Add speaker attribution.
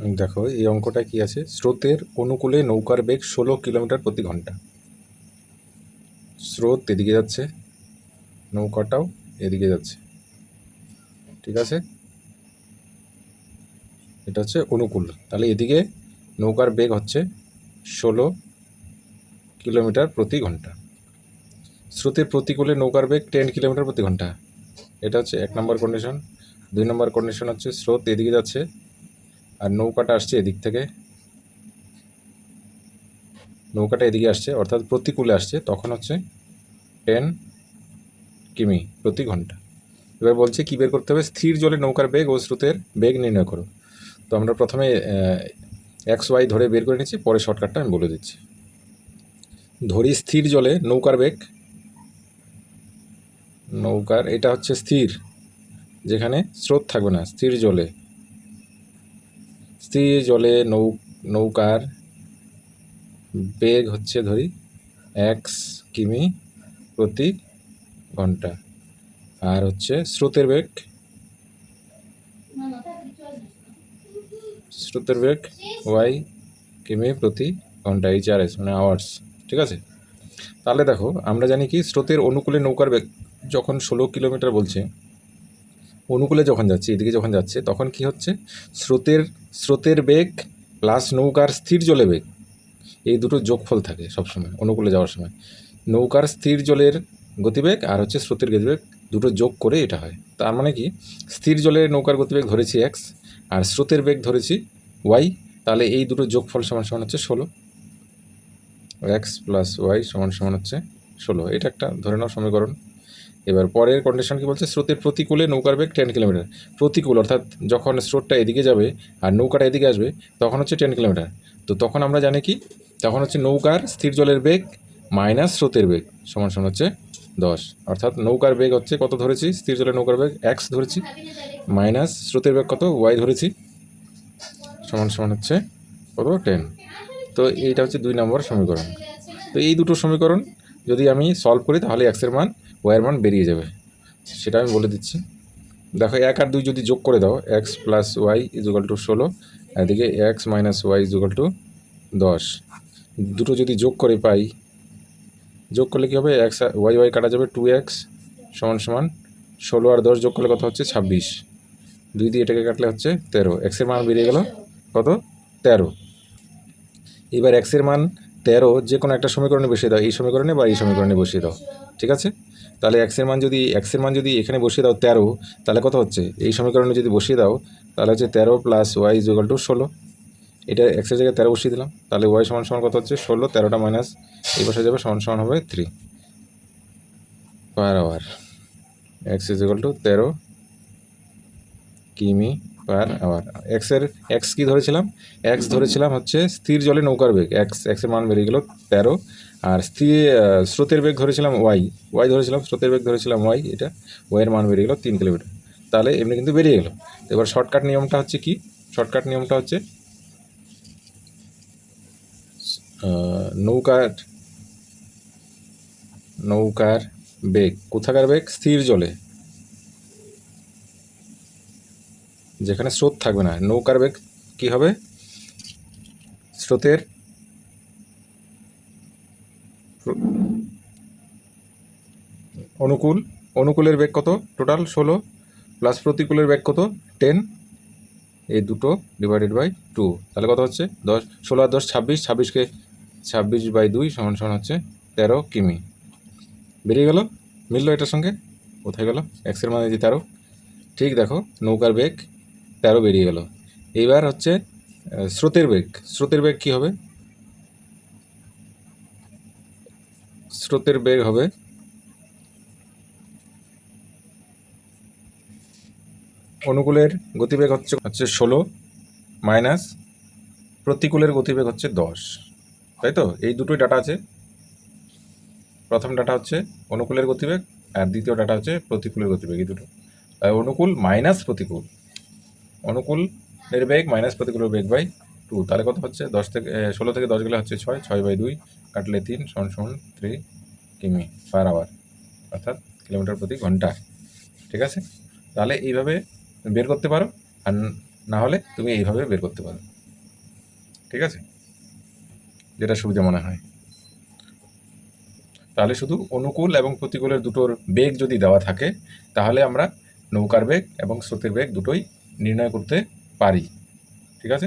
Speaker 1: দেখো, এই অঙ্কটা কি আছে? স্রোতের অনুকূলে নৌকার বেগ ষোলো কিলোমিটার প্রতি ঘণ্টা। স্রোত এদিকে যাচ্ছে, নৌকাটাও এদিকে যাচ্ছে। ঠিক আছে? এটা হচ্ছে অনুকূল। তাহলে এদিকে নৌকার বেগ হচ্ছে ষোলো কিলোমিটার প্রতি ঘণ্টা। স্রোতের প্রতিকূলে নৌকার বেগ টেন কিলোমিটার প্রতি ঘণ্টা। এটা হচ্ছে এক নম্বর কন্ডিশন দুই নম্বর কন্ডিশন হচ্ছে স্রোত এদিকে যাচ্ছে আর নৌকাটা আসছে এদিক থেকে। নৌকাটা এদিকে আসছে, অর্থাৎ প্রতিকূলে আসছে। তখন হচ্ছে টেন কিমি প্রতি ঘণ্টা। এবার বলছে কী বের করতে হবে? স্থির জলে নৌকার বেগ ও স্রোতের বেগ নির্ণয় করো। তো আমরা প্রথমে এক্স ওয়াই ধরে বের করে নিচ্ছি, পরে শর্টকাটটা আমি বলে দিচ্ছি। ধরি স্থির জলে নৌকার বেগ। নৌকার, এটা হচ্ছে স্থির, যেখানে স্রোত থাকবে না, স্থির জলে। স্থির জলে, নৌ, নৌকার বেগ হচ্ছে ধরি এক্স কিমি প্রতি ঘণ্টা। আর হচ্ছে স্রোতের বেগ। স্রোতের বেগ ওয়াই কিমি প্রতি ঘণ্টা, এইচ আর এস মানে আওয়ার্স ঠিক আছে? তাহলে দেখো, আমরা জানি কি, স্রোতের অনুকূলে নৌকার বেগ যখন ষোলো কিলোমিটার বলছে অনুকূলে যখন যাচ্ছে, এদিকে যখন যাচ্ছে, তখন কি হচ্ছে? স্রোতের স্রোতের বেগ প্লাস নৌকার স্থির জলে বেগ। এই দুটো যোগফল থাকে সবসময়, অনুকূলে যাওয়ার সময়। নৌকার স্থির জলের গতিবেগ আর হচ্ছে স্রোতের গতিবেগ দুটো যোগ করে এটা হয়। তার মানে কি? স্থির জলের নৌকার গতিবেগ ধরেছি এক্স আর স্রোতের বেগ ধরেছি ওয়াই তাহলে এই দুটো যোগফল সমান সমান হচ্ছে ষোলো। এক্স প্লাস ওয়াই সমান সমান হচ্ছে ষোলো। এটা একটা ধরে নাও সমীকরণ। এবার পরের কন্ডিশন কি বলছে? স্রোতের প্রতিকূলে নৌকার বেগ টেন কিলোমিটার প্রতিকূল, অর্থাৎ যখন স্রোতটা এদিকে যাবে আর নৌকাটা এদিকে আসবে, তখন হচ্ছে টেন কিলোমিটার তো তখন আমরা জানি কি? তখন হচ্ছে নৌকার স্থির জলের বেগ মাইনাস স্রোতের বেগ সমান সমান হচ্ছে দশ। অর্থাৎ নৌকার বেগ হচ্ছে কত ধরেছি? স্থির জলের নৌকার বেগ এক্স ধরেছি। মাইনাস স্রোতের বেগ কত? ওয়াই ধরেছি। সমান সমান হচ্ছে কত? টেন তো এইটা হচ্ছে দুই নম্বর সমীকরণ। তো এই দুটো সমীকরণ যদি আমি সলভ করি, তাহলে এক্সের মান ওয়াইয়ের মান বেরিয়ে যাবে। সেটা আমি বলে দিচ্ছি। দেখো এক আর দুই যদি যোগ করে দাও X plus Y equal to ষোলো, এদিকে X minus Y equal to দশ। দুটো যদি যোগ করে পাই, যোগ করলে কী হবে? এক্স ওয়াই ওয়াই কাটা যাবে টু এক্স সমান সমান ষোলো আর দশ যোগ করলে কত হচ্ছে? ছাব্বিশ। দুই দিয়ে এটাকে কাটলে হচ্ছে তেরো। এক্সের মান বেরিয়ে গেল কত? তেরো। এবার এক্সের মান তেরো, যে কোনো একটা সমীকরণে বসিয়ে দাও, এই সমীকরণে বা এই সমীকরণে বসিয়ে দাও। ঠিক আছে? তাহলে এক্সের মান যদি এক্সের মান যদি এখানে বসিয়ে দাও তেরো, তাহলে কত হচ্ছে? এই সমীকরণে যদি বসিয়ে দাও, তাহলে হচ্ছে তেরো প্লাস ওয়াই ইজুগাল টু ষোলো। এটা এক্সের জায়গায় তেরো বসিয়ে দিলাম, তাহলে ওয়াই সমান সমান কত হচ্ছে? ষোলো, তেরোটা মাইনাস এই বসে যাবে, সমান সমান হবে three per hour X equal to তেরো, কিমি পার আওয়ার এক্সের এক্স কি ধরেছিলাম? এক্স ধরেছিলাম হচ্ছে স্থির জলে নৌকার বেগ। এক্স এক্সের মান বেরিয়ে গেল তেরো। আর স্থির স্রোতের বেগ ধরেছিলাম ওয়াই ওয়াই ধরেছিলাম, স্রোতের বেগ ধরেছিলাম ওয়াই এটা ওয়াইয়ের মান বেরিয়ে গেল তিন কিলোমিটার। তাহলে এমনি কিন্তু বেরিয়ে গেল। এবার শর্টকাট নিয়মটা হচ্ছে কি? শর্টকাট নিয়মটা হচ্ছে নৌকার নৌকার বেগ, কোথাকার বেগ? স্থির জলে। যেখানে স্রোত থাকবে না। নৌকার বেগ কি হবে? স্রোতের অনুকূল, অনুকূলের বেগ কত? টোটাল ষোলো প্লাস প্রতিকূলের বেগ কত? টেন এই দুটো ডিভাইডেড বাই টু তাহলে কত হচ্ছে? দশ, ষোলো আর দশ, ছাব্বিশ। ছাব্বিশকে ছাব্বিশ বাই দুই সমান সমান হচ্ছে তেরো কিমি। বেরিয়ে গেল? মিললো এটার সঙ্গে? কোথায় গেল? এক্সের মানে তেরো। ঠিক দেখো, নৌকার বেগ তেরো বেরিয়ে গেল। এইবার হচ্ছে স্রোতের বেগ। স্রোতের বেগ কী হবে? স্রোতের বেগ হবে অনুকূলের গতিবেগ হচ্ছে হচ্ছে ষোলো মাইনাস প্রতিকূলের গতিবেগ হচ্ছে দশ। তাই তো? এই দুটোই ডাটা আছে। প্রথম ডাটা হচ্ছে অনুকূলের গতিবেগ আর দ্বিতীয় ডাটা হচ্ছে প্রতিকূলের গতিবেগ, এই দুটো। অনুকূল মাইনাস প্রতিকূল। অনুকূল এর বেগ মাইনাস প্রতিকূলের বেগ বাই টু তাহলে কত হচ্ছে? দশ থেকে ষোলো থেকে দশ গেলে হচ্ছে ছয় ছয় বাই দুই কাটলে তিন, সমান সমান থ্রি কিমি পার আওয়ার অর্থাৎ কিলোমিটার প্রতি ঘণ্টা। ঠিক আছে? তাহলে এইভাবে বের করতে পারো, আর না হলে তুমি এইভাবে বের করতে পারো। ঠিক আছে? যেটা সুবিধা মনে হয়। তাহলে শুধু অনুকূল এবং প্রতিকূলের দুটোর বেগ যদি দেওয়া থাকে, তাহলে আমরা নৌকার বেগ এবং স্রোতের বেগ দুটোই নির্ণয় করতে পারি। ঠিক আছে?